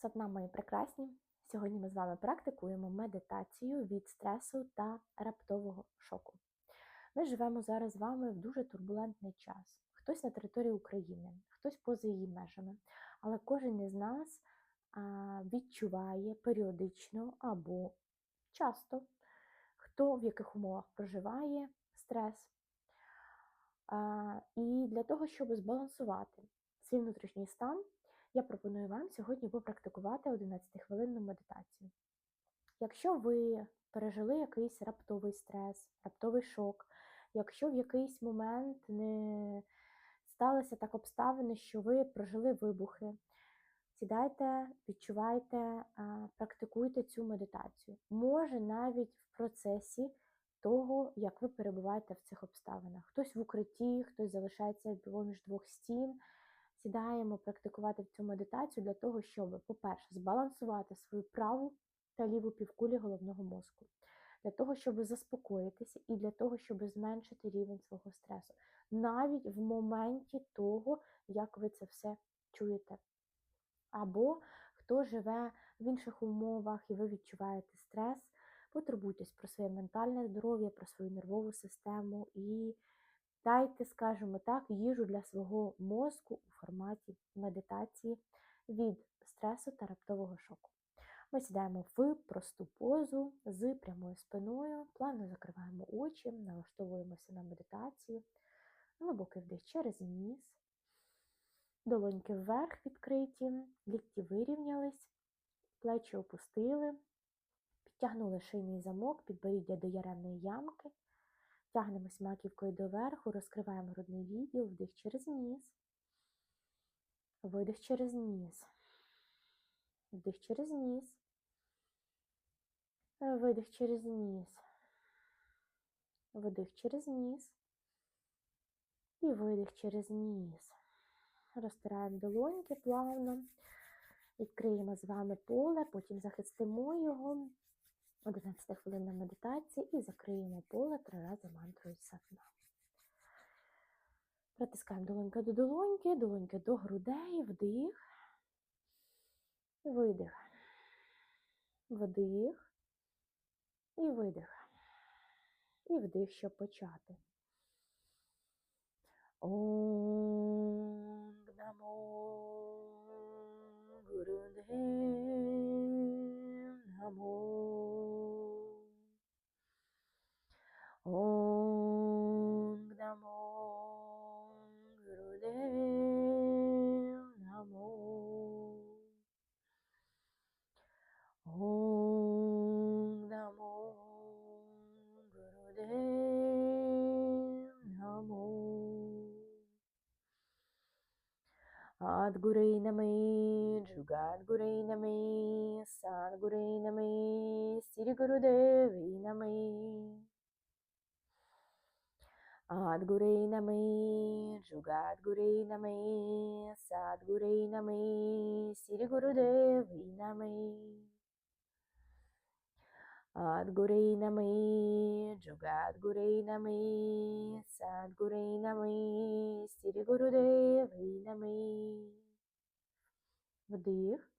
Сатна мої прекрасні. Сьогодні ми з вами практикуємо медитацію від стресу та раптового шоку. Ми живемо зараз з вами в дуже турбулентний час. Хтось на території України, хтось поза її межами. Але кожен із нас відчуває періодично або часто, хто в яких умовах проживає стрес. І для того, щоб збалансувати свій внутрішній стан, я пропоную вам сьогодні попрактикувати 11-хвилинну медитацію. Якщо ви пережили якийсь раптовий стрес, раптовий шок, якщо в якийсь момент не сталося так обставини, що ви прожили вибухи, сідайте, відчувайте, практикуйте цю медитацію. Може навіть в процесі того, як ви перебуваєте в цих обставинах. Хтось в укритті, хтось залишається поміж двох стін сідаємо практикувати цю медитацію для того, щоб, по-перше, збалансувати свою праву та ліву півкулі головного мозку, для того, щоб заспокоїтися і для того, щоб зменшити рівень свого стресу, навіть в моменті того, як ви це все чуєте. Або хто живе в інших умовах і ви відчуваєте стрес, потурбуйтесь про своє ментальне здоров'я, про свою нервову систему і Дайте, скажімо так, їжу для свого мозку форматі медитації від стресу та раптового шоку. Ми сідаємо в просту позу з прямою спиною, плавно закриваємо очі, налаштовуємося на медитацію, глибокий вдих через ніс, долоньки вверх відкриті, лікті вирівнялись, плечі опустили, підтягнули шийний замок, підборіддя до яремної ямки. Тягнемось маківкою доверху, розкриваємо грудний відділ, вдих через ніс, видих через ніс, вдих через ніс, видих через ніс, вдих через ніс і видих через ніс. Розтираємо долоньки плавно, відкриємо з вами поле, потім захистимо його. 11 хвилинна медитація і закриємо поле три рази мантрою сатна. Притискаємо долоньки до долоньки, долоньки до грудей, вдих, видих, вдих. І видих. І вдих, щоб почати. Онг намо Гурудев намо Om Sadhguru Namai, Jugadguru Namai, Sadhguru Namai, Sri Guru Devi Namai. Adguru Namai, Jugadguru Namai, Sadhguru Namai, Sri Guru Devi Namai. Adguru Namai, Jugadguru Namai, Sad Namai, Sri Guru Devi Namai. Вдих.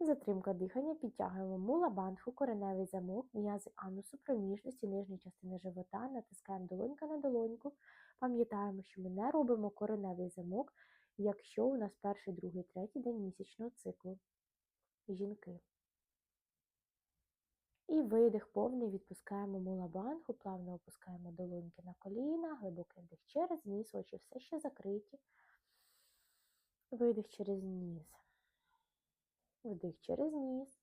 Затримка дихання підтягуємо мула бандху, кореневий замок, м'язи анусу, проміжності, нижньої частини живота, натискаємо долонька на долоньку. Пам'ятаємо, що ми не робимо кореневий замок, якщо у нас перший, другий, третій день місячного циклу. Жінки. І видих повний, відпускаємо мула бандху, плавно опускаємо долоньки на коліна, глибокий вдих через ніс, очі все ще закриті. Видих через ніс. Вдих через ніс,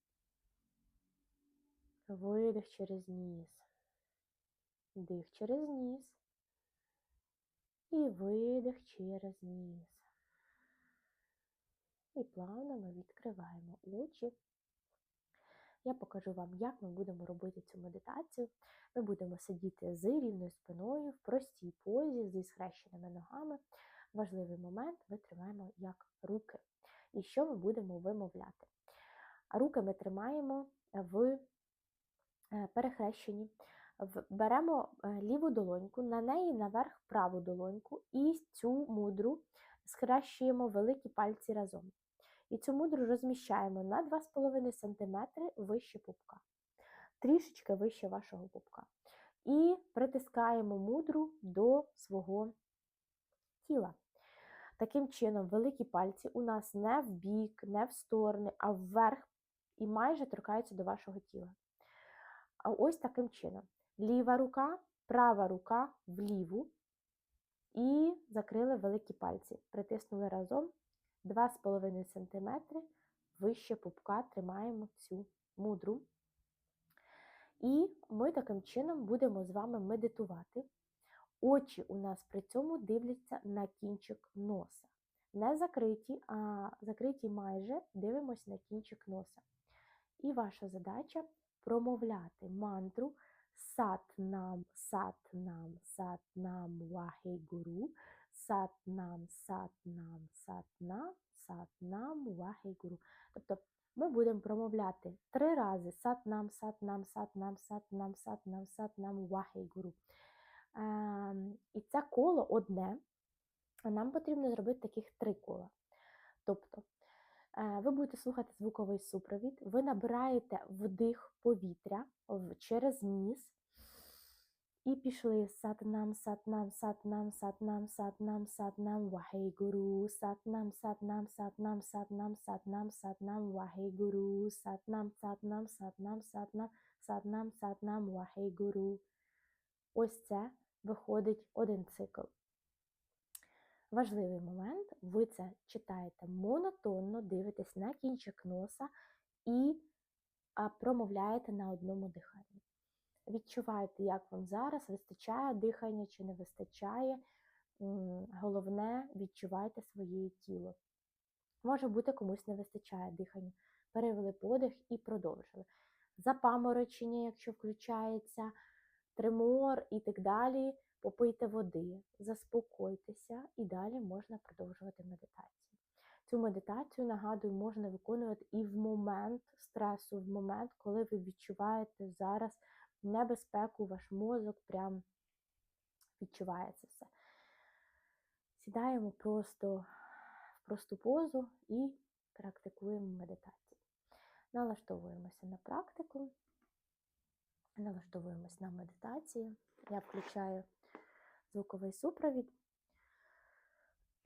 видих через ніс, вдих через ніс і видих через ніс. І плавно ми відкриваємо очі. Я покажу вам, як ми будемо робити цю медитацію. Ми будемо сидіти з рівною спиною в простій позі, зі схрещеними ногами. Важливий момент ми тримаємо як руки. І що ми будемо вимовляти? Руки ми тримаємо в е, перехрещенні, беремо е, ліву долоньку, на неї наверх праву долоньку, і цю мудру схрещуємо великі пальці разом. І цю мудру розміщаємо на 2,5 см вище пупка, трішечки вище вашого пупка. І притискаємо мудру до свого тіла. Таким чином, великі пальці у нас не в бік, не в сторони, а вверх і майже торкаються до вашого тіла. А ось таким чином. Ліва рука, права рука вліву і закрили великі пальці. Притиснули разом 2,5 см вище пупка тримаємо цю мудру. І ми таким чином будемо з вами медитувати. Очі у нас при цьому дивляться на кінчик носа. Не закриті, а закриті майже дивимося на кінчик носа. І ваша задача промовляти мантру Сат-нам, сат-нам, сат-нам, вахей-гуру, сат-нам, сат-нам, сат-нам, сат-нам, вахей-гуру. Тобто ми будемо промовляти три рази сат-нам, сат-нам, сат-нам, сат-нам, сат-нам, сат-нам, вахей-гуру. Ем, І це коло одне, а нам потрібно зробити таких три кола. Тобто е, ви будете слухати звуковий супровід, ви набираєте вдих повітря через ніс. І пішли сатнам, сатнам, сатнам, сатнам, сатнам, сатнам, вахей гуру, сатнам, сатнам, сатнам, сатнам, сатнам, сатнам, вахей гуру, сатнам, сатнам, сатнам, сатнам, сатнам, сатнам, вахей гуру. Ось це виходить один цикл. Важливий момент, ви це читаєте монотонно, дивитесь на кінчик носа і промовляєте на одному диханні. Відчуваєте, як вам зараз вистачає дихання чи не вистачає. Головне, відчувайте своє тіло. Може бути, комусь не вистачає дихання. Перевели подих і продовжили. Запаморочення, якщо включається, тремор і так далі, попийте води, заспокойтеся і далі можна продовжувати медитацію. Цю медитацію, нагадую, можна виконувати і в момент стресу, в момент, коли ви відчуваєте зараз небезпеку, ваш мозок прям відчуває це все. Сідаємо просто в просту позу і практикуємо медитацію. Налаштовуємося на практику, налаштовуємося на медитацію. Я включаю звуковий супровід.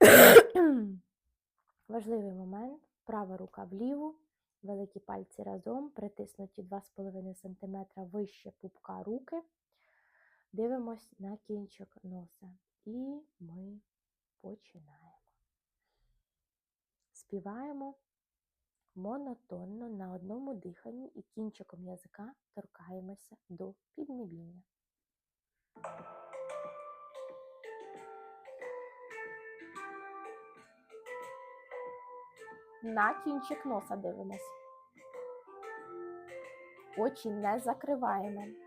Важливий момент. Права рука вліву, великі пальці разом, притиснуті 2,5 см вище пупка руки. Дивимось на кінчик носа. І ми починаємо. Співаємо монотонно на одному диханні і кінчиком язика торкаємося до піднебіння. На кінчик носа дивимось. Очі не закриваємо.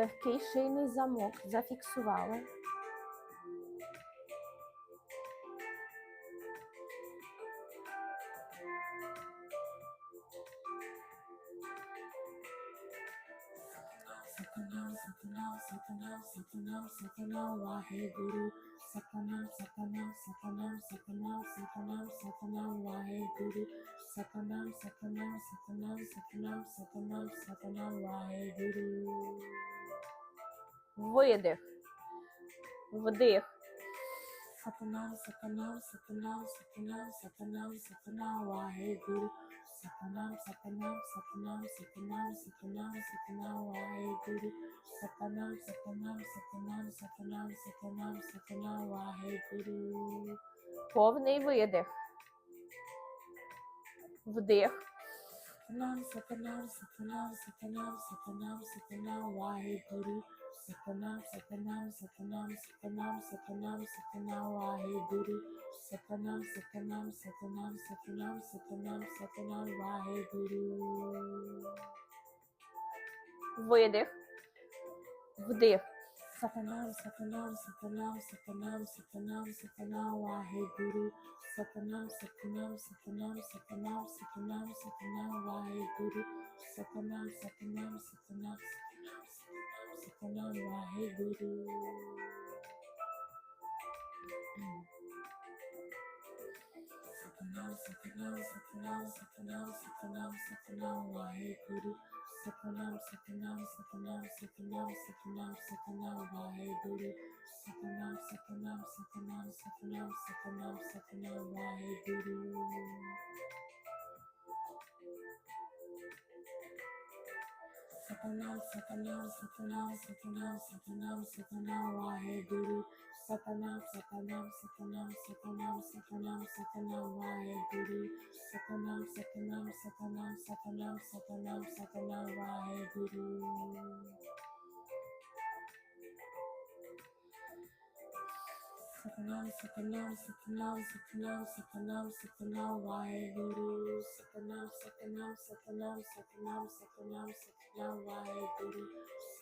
Легкий шийний замок зафіксували. Satanam, Satanam, Satanam, Satanam, Satanam, Waheguru. Satanam, Satanam, Satanam, Satanam, Satanam, Satanam, Waheguru. Satanam, Satanam, Satanam, Satanam, Satanam, Satanam, Waheguru. Видих. Вдих. Satanam, Satanam, Satanam, Satanam, Satanam, Satanam, Waheguru. Satanam, Satanam, Satanam, Satanam, Satanam, Satanam, Waheguru. Satanam, Satanam, Satanam, Satanam, Satanam, Satanam, Waheguru. Повний видих. Вдих. Satanam, Satanam, Satanam, Satanam, Satanam, Satanam, Waheguru. Satanam, Satanam, Satanam, Satanam, Satanam, Satanam, Waheguru. Satanam, Satanam, Satanam, Satanam, Satanam, Satanam, Waheguru. Видих. Вдих. सतनाम सतनाम सतनाम सतनाम सतनाम सतनाम वाहे गुरु सतनाम सतनाम सतनाम सतनाम सतनाम सतनाम वाहे गुरु सतनाम सतनाम सतनाम सतनाम सतनाम वाहे Guru something else, something else, something else, something else, something else, something else, wahe guru. Something else, something else, something else, something else, something else, something else, wahe guru. Something else, something else, something else, something else, something else, something else, wahe guru. Something else, something else, something else, something else, something else, something else, wahe guru. Satanam, Satanam, Satanam, Satanam, Satanam, Satanam, Waheguru. Satanam, Satanam, Satanam, Satanam, Satanam, Satanam, Waheguru. Satanam, Satanam, Satanam, Satanam, Satanam, Satanam, Waheguru. Satanam, Satanam, Satanam, Satanam, Satanam, Satanam,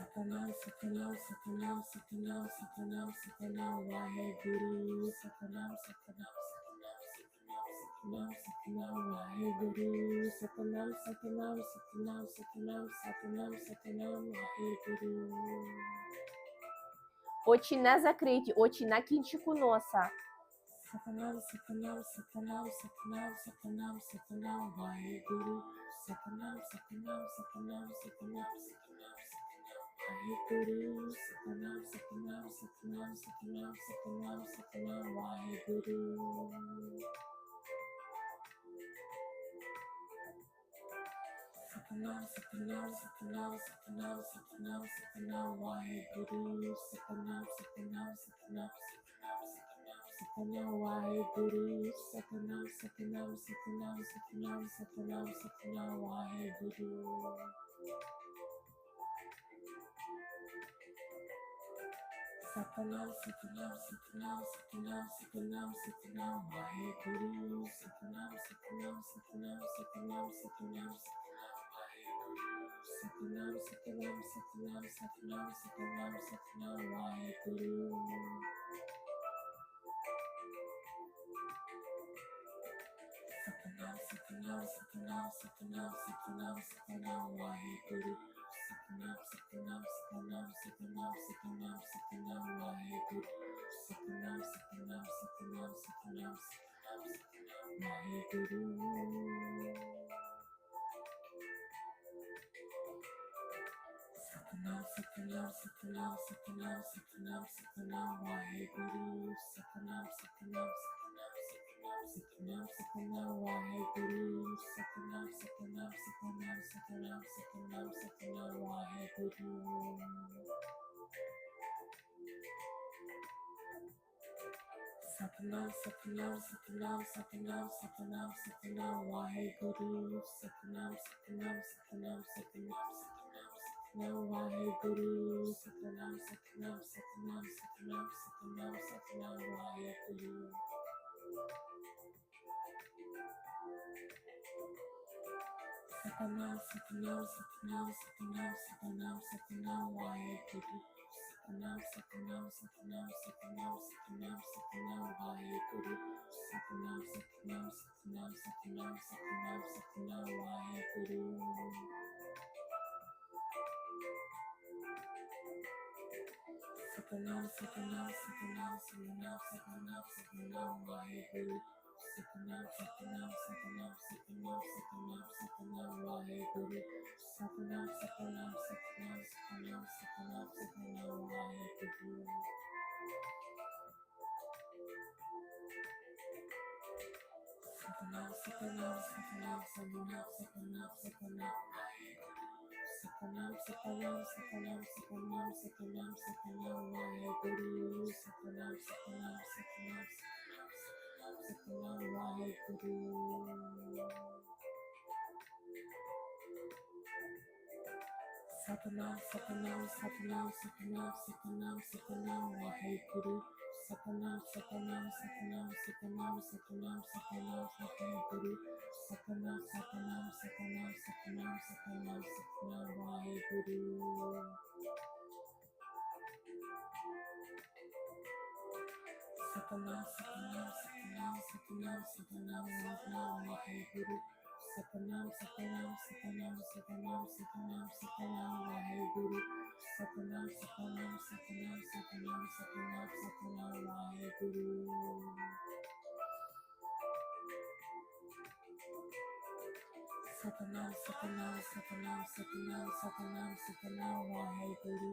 Satanás, Satanás, Satanás, Satanás, Satanás, Satanás, Waheguru, Satanás, Satanás, Satanás, Satanás, Waheguru, Satanás, Satanás, Satanás, Satanás, Satanás, Satanás, Waheguru. Otinás acredite, Otiná Kinchikunosa. Satanás, Satanás, Satanás, Satanás, Satanás, Satanás, Waheguru, Satanás, Satanás, Satanás, Satanás, Satanás. hit the do, sucking up, sucking up, sucking up, sucking up, sucking up, sucking up, why hit the do? Sucking up, sucking up, sucking up, sucking up, sucking why hit? something else, something else, something else, something else, something else, something else. My head could use something else, something else, something else, something else, something else. Something else, something else, something else, something else, something else, something else. My head could use. Something else, something else, something else, something else, something else, something else. My head could use sucking up, sucking up, sucking up, sucking up, sucking up, sucking up my good. Sucking up, sucking up, sucking up, sucking up, sucking up, sucking up my good. Sucking up, sucking up, sucking up, sucking up, sucking up, sucking up my guru. Sucking up, sucking up, sucking up sucking up, sucking up, why do sucking up, sucking up, sucking up, sucking up, sucking up, sucking up, why do Sucking up, sucking up, sucking up, sucking up, sucking up, sucking up, why guru? Sucking up, sucking up, sucking up, sucking up, sucking up, sucking up, why guru? Sucking up, sucking up, sucking up, sucking up, sucking up, sucking up, why guru? something else, something else, something else, something else, something else, something else, why you do something else, something else, something else, something else, something else, something else, why something else, something else, something else, something else, something else, something else. Something else, something else, something else, something else, something else, something else. Something else, something else, something else, something else, something else, something else, I hate booty. Something else, something else, something else, something else, something else, something else, I hate booty. Something else, something else, something else, something else, something else, something else, I hate booty. Something else, something else, something else, something else, something else, something else, I hate booty. Something else, something else, something else. Satana, Satana, Satana, Satana, Satana, Satana, Wahe Guru. Satana, Satana, Satana, Satana, Satana, Satana, Wahe Guru. Satana, Satana, Satana, Satana, Satana, Satana, Wahe Guru. Saka na, saka na, saka na, saka na, saka na, saka na, mahal guru. Saka na, saka na, saka na, saka na, saka na, saka na, mahal guru. Saka na, saka na, saka na, saka na, saka na, saka na, mahal guru. Saka na, saka na, saka na, saka na, saka na, saka na, mahal guru.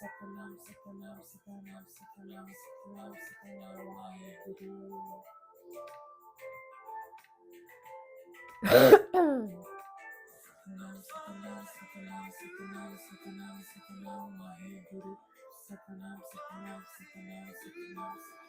Satanam, Satanam, Satanam, Satanam, Satanam, Satanam, Vaheguru. Satanam, Satanam, Satanam, Satanam, Satanam, Satanam, Vaheguru. Satanam, Satanam, Satanam, Satanam, Vaheguru.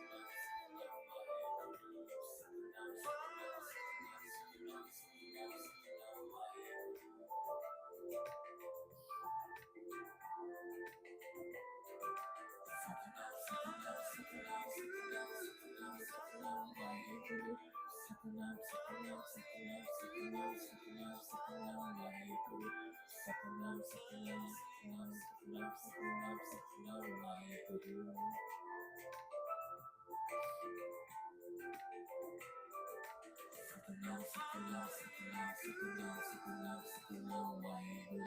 second love, second love, second love, second love, second love, second love, my echo. Second love, second love, second love, second love, second love, second love, my echo. Second love, second love, second love, second love, second love, second love, my echo.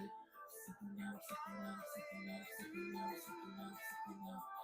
Second love, second love, second love, second love, second love, second love.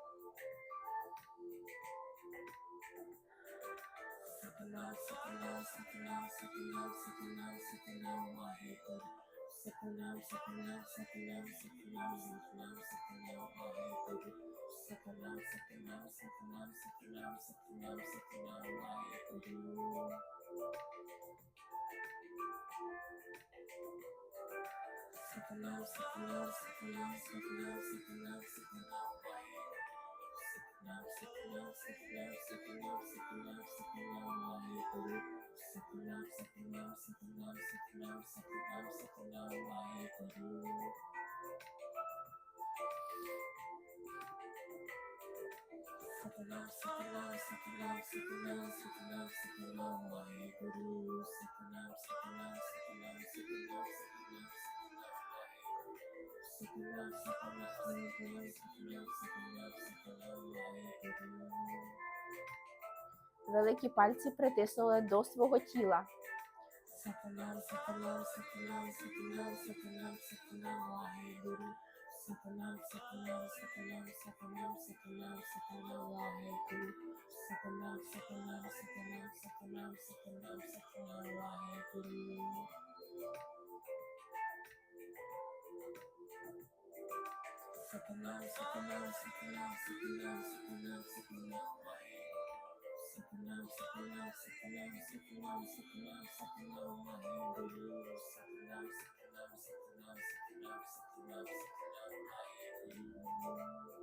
Sipping low, sipping low, sipping low, sipping low, sipping low, sipping low, my head good. Sipping low, sipping low, sipping low, sipping low, sipping low, sipping low, my head good. Sipping low, sipping low, sipping low, sipping low, sipping low, sipping low, my head good. Sipping low, sipping low, sipping low, sipping low, sipping low, sipping low, my head. Sipping sipping sipping sipping sipping something love, something love, something love, something love, something love, something love, why for you. Something love, something love, something love, something love, something love, something love, why for you. Something love, something love, something love, something love, something love, something love, why for you. You. Великі пальці притиснули до свого тіла. Сатана, сатана, сатана, сатана, сатана, сатана. Something low, something low, something low, something low, something low, something low,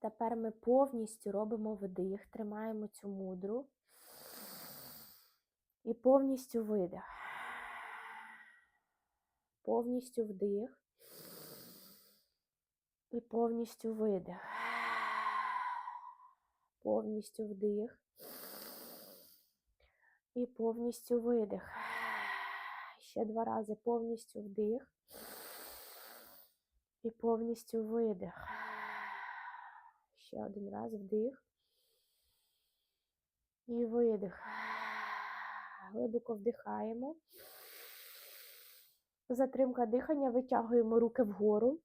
Тепер ми повністю робимо вдих, тримаємо цю мудру і повністю видих. Повністю вдих і повністю видих. Повністю вдих і повністю видих. Ще два рази повністю вдих і повністю видих. Ще один раз вдих і видих. Глибоко вдихаємо. Затримка дихання, витягуємо руки вгору.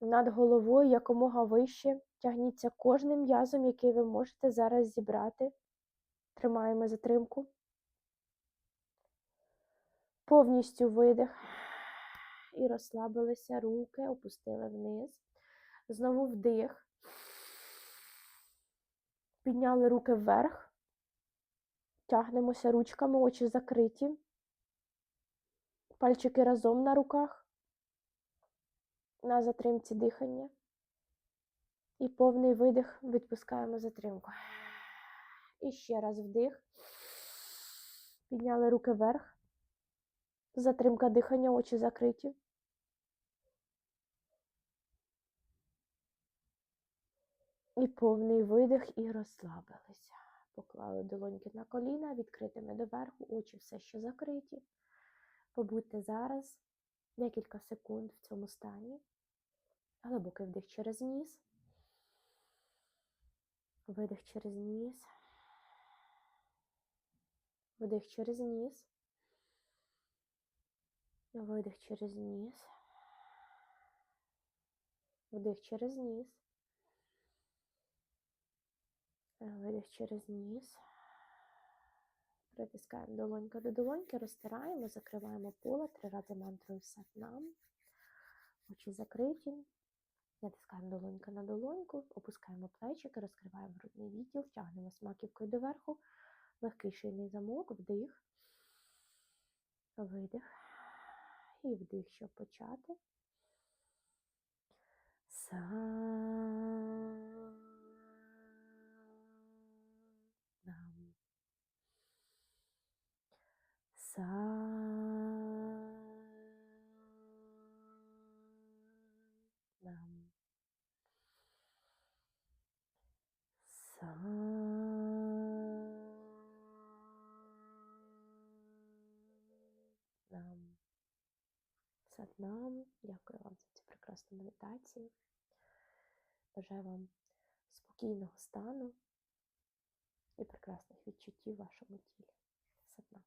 Над головою якомога вище. Тягніться кожним м'язом, який ви можете зараз зібрати. Тримаємо затримку. Повністю видих. І розслабилися руки, опустили вниз. Знову вдих. Підняли руки вверх. Тягнемося ручками, очі закриті. Пальчики разом на руках. На затримці дихання. І повний видих відпускаємо затримку. І ще раз вдих. Підняли руки вверх. Затримка дихання, очі закриті. І повний видих і розслабилися. Поклали долоньки на коліна, відкритими доверху, очі все ще закриті. Побудьте зараз декілька секунд в цьому стані. Глибокий вдих через ніс. Видих через ніс. Вдих через ніс. Видих через ніс. Вдих через ніс. Видих через ніс. Притискаємо долонька до долоньки, розтираємо, закриваємо поле, три рази мантрою сатнам. Очі закриті. Натискаємо долонька на долоньку, опускаємо плечики, розкриваємо грудний відділ, тягнемо смаківкою доверху. Легкий шийний замок, вдих, видих. І вдих, щоб почати. Са. Са. Нам. Са. Нам. Дякую вам за цю прекрасну медитацію. Бажаю вам спокійного стану і прекрасних відчуттів в вашому тілі. Сатнам.